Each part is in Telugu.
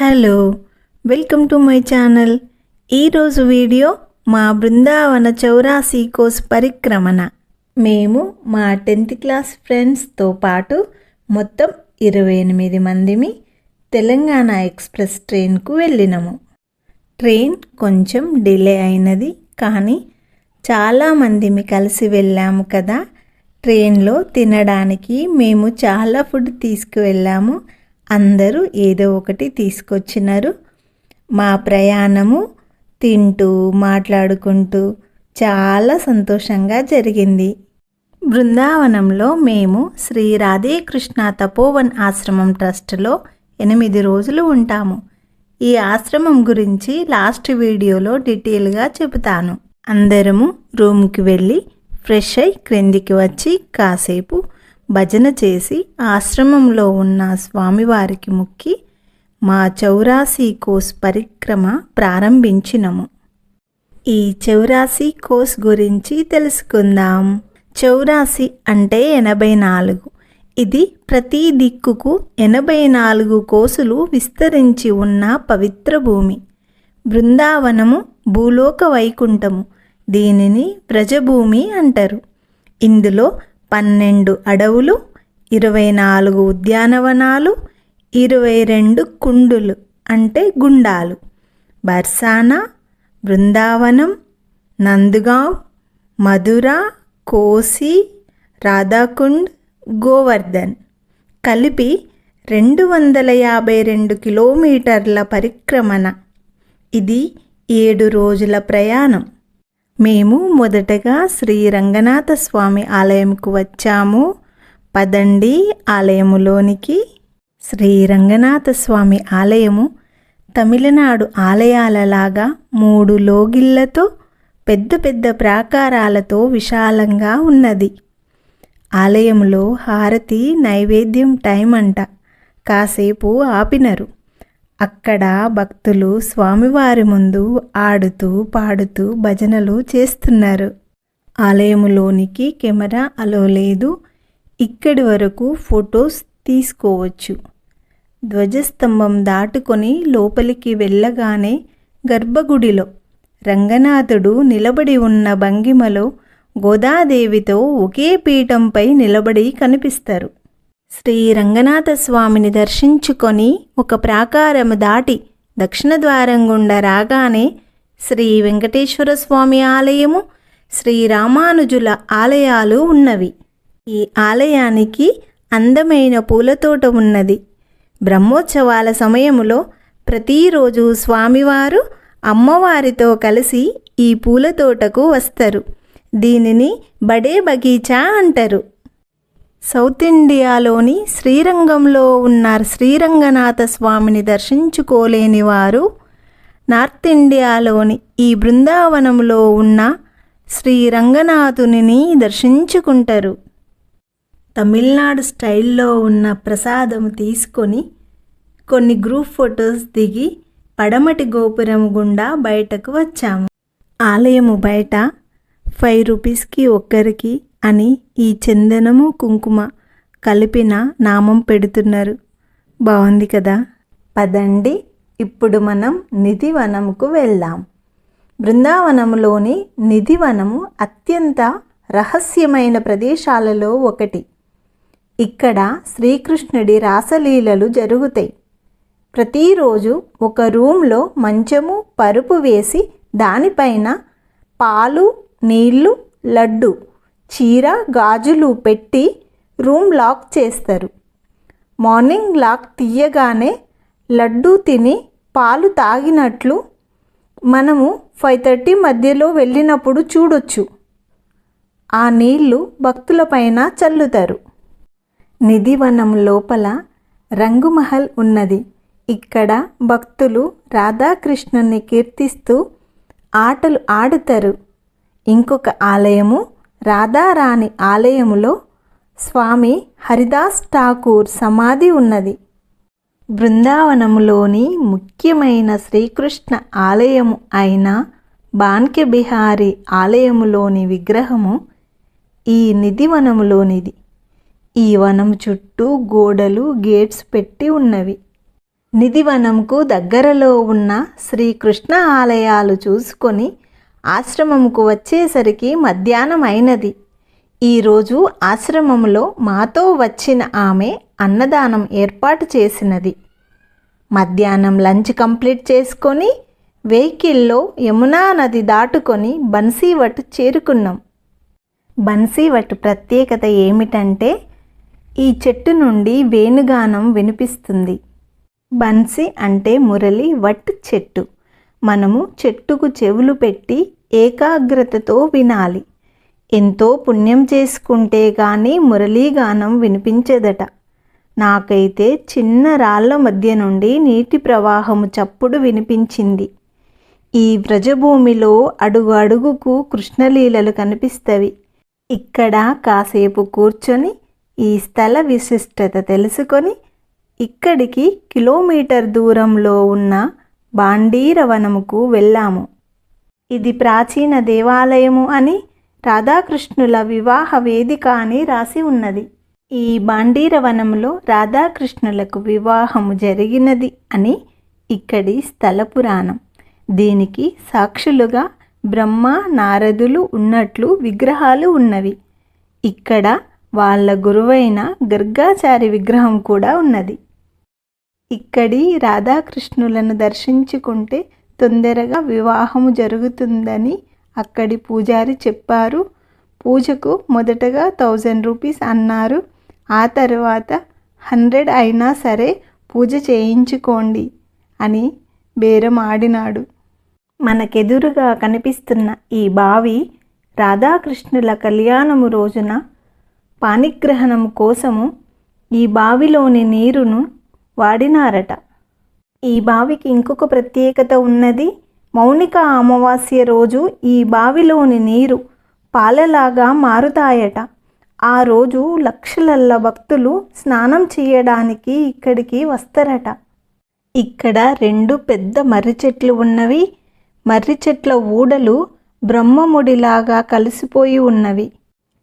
Hello welcome to my channel. ఈరోజు వీడియో మా బృందావన చౌరాసీ కోస్ పరిక్రమణ. మేము మా టెన్త్ క్లాస్ ఫ్రెండ్స్తో పాటు మొత్తం ఇరవై ఎనిమిది మందిమి తెలంగాణ ఎక్స్ప్రెస్ ట్రైన్కు వెళ్ళినము. ట్రైన్ కొంచెం డిలే అయినది కానీ చాలామందిమి కలిసి వెళ్ళాము కదా. ట్రైన్లో తినడానికి మేము చాలా ఫుడ్ తీసుకువెళ్ళాము. అందరూ ఏదో ఒకటి తీసుకొచ్చినారు. మా ప్రయాణము తింటూ మాట్లాడుకుంటూ చాలా సంతోషంగా జరిగింది. బృందావనంలో మేము శ్రీ రాధేకృష్ణ తపోవన్ ఆశ్రమం ట్రస్ట్లో ఎనిమిది రోజులు ఉంటాము. ఈ ఆశ్రమం గురించి లాస్ట్ వీడియోలో డీటెయిల్గా చెబుతాను. అందరము రూమ్కి వెళ్ళి ఫ్రెష్ అయి క్రిందికి వచ్చి కాసేపు భజన చేసి ఆశ్రమంలో ఉన్న స్వామివారికి మొక్కి మా చౌరాసీ కోస్ పరిక్రమ ప్రారంభించినము. ఈ చౌరాసీ కోస్ గురించి తెలుసుకుందాం. చౌరాసి అంటే ఎనభై నాలుగు. ఇది ప్రతి దిక్కుకు ఎనభై నాలుగు కోసులు విస్తరించి ఉన్న పవిత్ర భూమి. బృందావనము భూలోక వైకుంఠము. దీనిని వ్రజభూమి అంటారు. ఇందులో పన్నెండు అడవులు ఇరవై నాలుగు ఉద్యానవనాలు ఇరవై రెండు కుండులు అంటే గుండాలు. బర్సానా బృందావనం నందుగావ్ మధుర కోసి రాధాకుండ్ గోవర్ధన్. కలిపి రెండు వందల యాభై రెండు కిలోమీటర్ల పరిక్రమణ. ఇది ఏడు రోజుల ప్రయాణం. మేము మొదటగా శ్రీ రంగనాథ స్వామి ఆలయంకు వచ్చాము. పదండి ఆలయములోనికి. శ్రీ రంగనాథ స్వామి ఆలయము తమిళనాడు ఆలయాలలాగా మూడు లోగిళ్ళతో పెద్ద పెద్ద ప్రాకారాలతో విశాలంగా ఉన్నది. ఆలయంలో హారతి నైవేద్యం టైం అంట కాసేపు ఆపినరు. అక్కడ భక్తులు స్వామివారి ముందు ఆడుతూ పాడుతూ భజనలు చేస్తున్నారు. ఆలయములోనికి కెమెరా అలో లేదు. ఇక్కడి వరకు ఫొటోస్ తీసుకోవచ్చు. ధ్వజస్తంభం దాటుకొని లోపలికి వెళ్ళగానే గర్భగుడిలో రంగనాథుడు నిలబడి ఉన్న భంగిమలో గోదాదేవితో ఒకే పీఠంపై నిలబడి కనిపిస్తారు. శ్రీ రంగనాథ స్వామిని దర్శించుకొని ఒక ప్రాకారము దాటి దక్షిణ ద్వారం గుండా రాగానే శ్రీ వెంకటేశ్వర స్వామి ఆలయము శ్రీ రామానుజుల ఆలయాలు ఉన్నవి. ఈ ఆలయానికి అందమైన పూలతోట ఉన్నది. బ్రహ్మోత్సవాల సమయములో ప్రతిరోజు స్వామివారు అమ్మవారితో కలిసి ఈ పూలతోటకు వస్తారు. దీనిని బడే బగీచా అంటారు. సౌత్ ఇండియాలోని శ్రీరంగంలో ఉన్న శ్రీరంగనాథ స్వామిని దర్శించుకోలేని వారు నార్త్ ఇండియాలోని ఈ బృందావనంలో ఉన్న శ్రీరంగనాథుని దర్శించుకుంటారు. తమిళనాడు స్టైల్లో ఉన్న ప్రసాదం తీసుకొని కొన్ని గ్రూప్ ఫొటోస్ దిగి పడమటి గోపురం గుండా బయటకు వచ్చాము. ఆలయము బయట ఫైవ్ రూపీస్కి ఒక్కరికి అని ఈ చందనము కుంకుమ కలిపిన నామం పెడుతున్నారు. బాగుంది కదా? పదండి ఇప్పుడు మనం నిధివనంకు వెళ్దాం. బృందావనంలోని నిధివనము అత్యంత రహస్యమైన ప్రదేశాలలో ఒకటి. ఇక్కడ శ్రీకృష్ణుడి రాసలీలలు జరుగుతాయి. ప్రతిరోజు ఒక రూమ్లో మంచము పరుపు వేసి దానిపైన పాలు నీళ్ళు లడ్డు చీర గాజులు పెట్టి రూమ్ లాక్ చేస్తారు. మార్నింగ్ లాక్ తీయగానే లడ్డు తిని పాలు తాగినట్లు మనము ఫైవ్ థర్టీ మధ్యలో వెళ్ళినప్పుడు చూడొచ్చు. ఆ నీళ్ళు భక్తులపైన చల్లుతారు. నిధివనం లోపల రంగుమహల్ ఉన్నది. ఇక్కడ భక్తులు రాధాకృష్ణుని కీర్తిస్తూ ఆటలు ఆడుతారు. ఇంకొక ఆలయము రాధారాణి ఆలయములో స్వామి హరిదాస్ ఠాకూర్ సమాధి ఉన్నది. బృందావనములోని ముఖ్యమైన శ్రీకృష్ణ ఆలయము అయిన బాన్కె బిహారీ ఆలయములోని విగ్రహము ఈ నిధివనములోనిది ఈ వనం చుట్టూ గోడలు గేట్స్ పెట్టి ఉన్నవి. నిధివనంకు దగ్గరలో ఉన్న శ్రీకృష్ణ ఆలయాలు చూసుకొని ఆశ్రమంకు వచ్చేసరికి మధ్యాహ్నం అయినది ఈరోజు ఆశ్రమంలో మాతో వచ్చిన ఆమె అన్నదానం ఏర్పాటు చేసినది. మధ్యాహ్నం లంచ్ కంప్లీట్ చేసుకొని వెహికల్లో యమునా నది దాటుకొని బన్సీవట్ చేరుకున్నాం. బన్సీవట్ ప్రత్యేకత ఏమిటంటే ఈ చెట్టు నుండి వేణుగానం వినిపిస్తుంది. బన్సీ అంటే మురళి వట్ చెట్టు. మనము చెట్టుకు చెవులు పెట్టి ఏకాగ్రతతో వినాలి. ఎంతో పుణ్యం చేసుకుంటే కానీ మురళీగానం వినిపించదట. నాకైతే చిన్న రాళ్ళ మధ్య నుండి నీటి ప్రవాహము చప్పుడు వినిపించింది. ఈ వ్రజభూమిలో అడుగు అడుగుకు కృష్ణలీలలు కనిపిస్తవి. ఇక్కడ కాసేపు కూర్చొని ఈ స్థల విశిష్టత తెలుసుకొని ఇక్కడికి కిలోమీటర్ దూరంలో ఉన్న బాండీరవనముకు వెళ్ళాము. ఇది ప్రాచీన దేవాలయము అని రాధాకృష్ణుల వివాహ వేదిక అని రాసి ఉన్నది. ఈ బాండీరవనంలో రాధాకృష్ణులకు వివాహము జరిగినది అని ఇక్కడి స్థల పురాణం. దీనికి సాక్షులుగా బ్రహ్మ నారదులు ఉన్నట్లు విగ్రహాలు ఉన్నవి. ఇక్కడ వాళ్ళ గురువైన గర్గాచారి విగ్రహం కూడా ఉన్నది. ఇక్కడి రాధాకృష్ణులను దర్శించుకుంటే తొందరగా వివాహము జరుగుతుందని అక్కడి పూజారి చెప్పారు. పూజకు మొదటగా థౌజండ్ రూపీస్ అన్నారు. ఆ తర్వాత హండ్రెడ్ అయినా సరే పూజ చేయించుకోండి అని బేరం ఆడినాడు. మనకెదురుగా కనిపిస్తున్న ఈ బావి రాధాకృష్ణుల కళ్యాణము రోజున పానిగ్రహణం కోసము ఈ బావిలోని నీరును వాడినారట. ఈ బావికి ఇంకొక ప్రత్యేకత ఉన్నది. మౌనిక అమావాస్య రోజు ఈ బావిలోని నీరు పాలలాగా మారుతాయట. ఆ రోజు లక్షలల్ల భక్తులు స్నానం చేయడానికి ఇక్కడికి వస్తారట. ఇక్కడ రెండు పెద్ద మర్రి చెట్లు ఉన్నవి. మర్రి చెట్ల ఊడలు బ్రహ్మముడిలాగా కలిసిపోయి ఉన్నవి.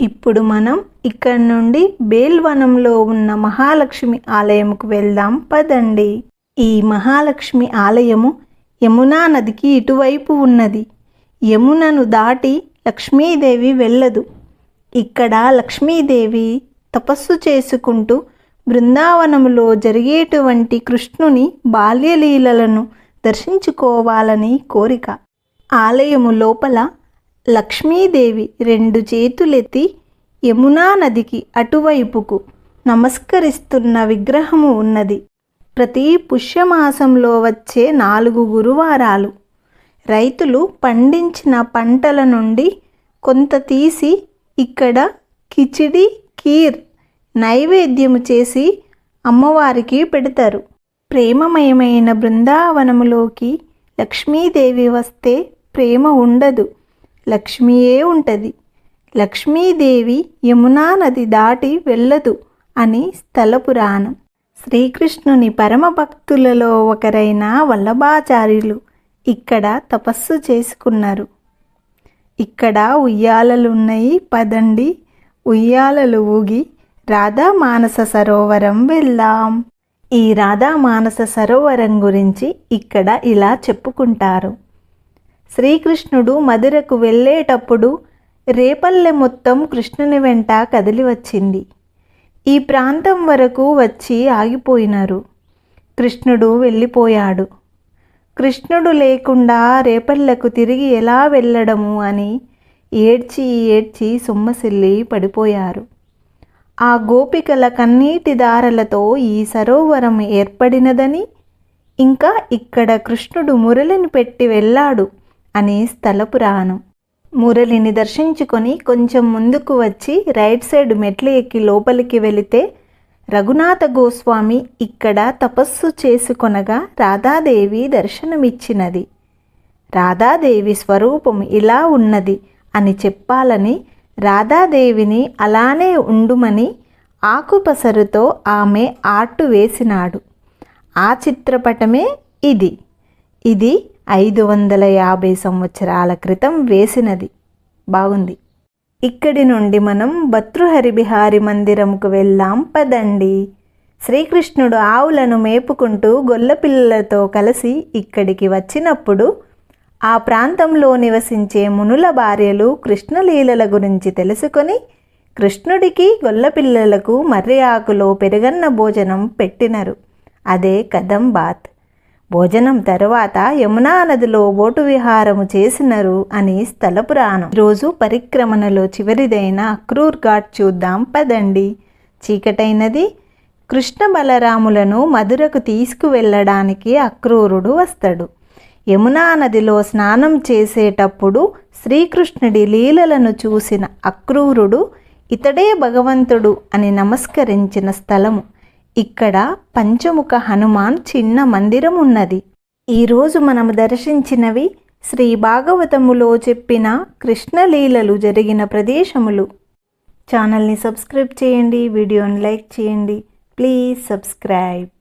ఇప్పుడు మనం ఇక్కడ నుండి బేల్వనంలో ఉన్న మహాలక్ష్మి ఆలయంకు వెళ్దాం. పదండి. ఈ మహాలక్ష్మి ఆలయము యమునా నదికి ఇటువైపు ఉన్నది. యమునను దాటి లక్ష్మీదేవి వెళ్ళదు. ఇక్కడ లక్ష్మీదేవి తపస్సు చేసుకుంటూ బృందావనములో జరిగేటువంటి కృష్ణుని బాల్యలీలలను దర్శించుకోవాలని కోరిక. ఆలయము లోపల లక్ష్మీదేవి రెండు చేతులెత్తి యమునా నదికి అటువైపుకు నమస్కరిస్తున్న విగ్రహము ఉన్నది. ప్రతి పుష్యమాసంలో వచ్చే నాలుగు గురువారాలు. రైతులు పండించిన పంటల నుండి కొంత తీసి ఇక్కడ కిచిడి కీర్ నైవేద్యము చేసి అమ్మవారికి పెడతారు. ప్రేమమయమైన బృందావనములోకి లక్ష్మీదేవి వస్తే ప్రేమ ఉండదు. లక్ష్మీయే ఉంటుంది. లక్ష్మీదేవి యమునా నది దాటి వెళ్ళదు అని స్థల పురాణం. శ్రీకృష్ణుని పరమ భక్తులలో ఒకరైన వల్లభాచార్యులు ఇక్కడ తపస్సు చేసుకున్నారు. ఇక్కడ ఉయ్యాలలున్నాయి పదండి. ఉయ్యాలలు ఊగి రాధా మానస సరోవరం వెళ్దాం. ఈ రాధా మానస సరోవరం గురించి ఇక్కడ ఇలా చెప్పుకుంటారు. శ్రీకృష్ణుడు మధురకు వెళ్ళేటప్పుడు రేపల్లె మొత్తం కృష్ణుని వెంట కదిలి వచ్చింది ఈ ప్రాంతం వరకు వచ్చి ఆగిపోయినారు. కృష్ణుడు వెళ్ళిపోయాడు. కృష్ణుడు లేకుండా రేపళ్ళకు తిరిగి ఎలా వెళ్ళడము అని ఏడ్చి ఏడ్చి సొమ్మసిల్లి పడిపోయారు. ఆ గోపికల కన్నీటి దారలతో ఈ సరోవరం ఏర్పడినదని ఇంకా ఇక్కడ కృష్ణుడు మురళిని పెట్టి వెళ్ళాడు అని స్థల పురాణం మురళిని దర్శించుకొని కొంచెం ముందుకు వచ్చి రైట్ సైడ్ మెట్లు ఎక్కి లోపలికి వెళితే రఘునాథ గోస్వామి ఇక్కడ తపస్సు చేసుకొనగా రాధాదేవి దర్శనమిచ్చినది. రాధాదేవి స్వరూపం ఇలా ఉన్నది అని చెప్పాలని రాధాదేవిని అలానే ఉండుమని ఆకుపసరుతో ఆమె ఆర్టు వేసినాడు. ఆ చిత్రపటమే ఇది. ఇది ఐదు వందల యాభై సంవత్సరాల క్రితం వేసినది. బాగుంది. ఇక్కడి నుండి మనం భతృహరిబిహారి మందిరంకు వెళ్ళాం. పదండి. శ్రీకృష్ణుడు ఆవులను మేపుకుంటూ గొల్లపిల్లలతో కలిసి ఇక్కడికి వచ్చినప్పుడు ఆ ప్రాంతంలో నివసించే మునుల భార్యలు కృష్ణలీలల గురించి తెలుసుకొని కృష్ణుడికి గొల్లపిల్లలకు మర్రి ఆకులో పెరుగన్న భోజనం పెట్టినరు. అదే కదంబాత్. భోజనం తరువాత యమునా నదిలో బోటు విహారము చేసినరు అని స్థల పురాణం. రోజు పరిక్రమణలో చివరిదైన అక్రూర్ ఘాట్ చూద్దాం పదండి. చీకటైనది కృష్ణ బలరాములను మధురకు తీసుకువెళ్ళడానికి అక్రూరుడు వస్తాడు. యమునా నదిలో స్నానం చేసేటప్పుడు శ్రీకృష్ణుడి లీలలను చూసిన అక్రూరుడు ఇతడే భగవంతుడు అని నమస్కరించిన స్థలము. ఇక్కడ పంచముఖ హనుమాన్ చిన్న మందిరం ఉన్నది. ఈరోజు మనము దర్శించినవి శ్రీ భాగవతములో చెప్పిన కృష్ణలీలలు జరిగిన ప్రదేశములు. ఛానల్ని సబ్స్క్రైబ్ చేయండి వీడియోని లైక్ చేయండి. Please subscribe.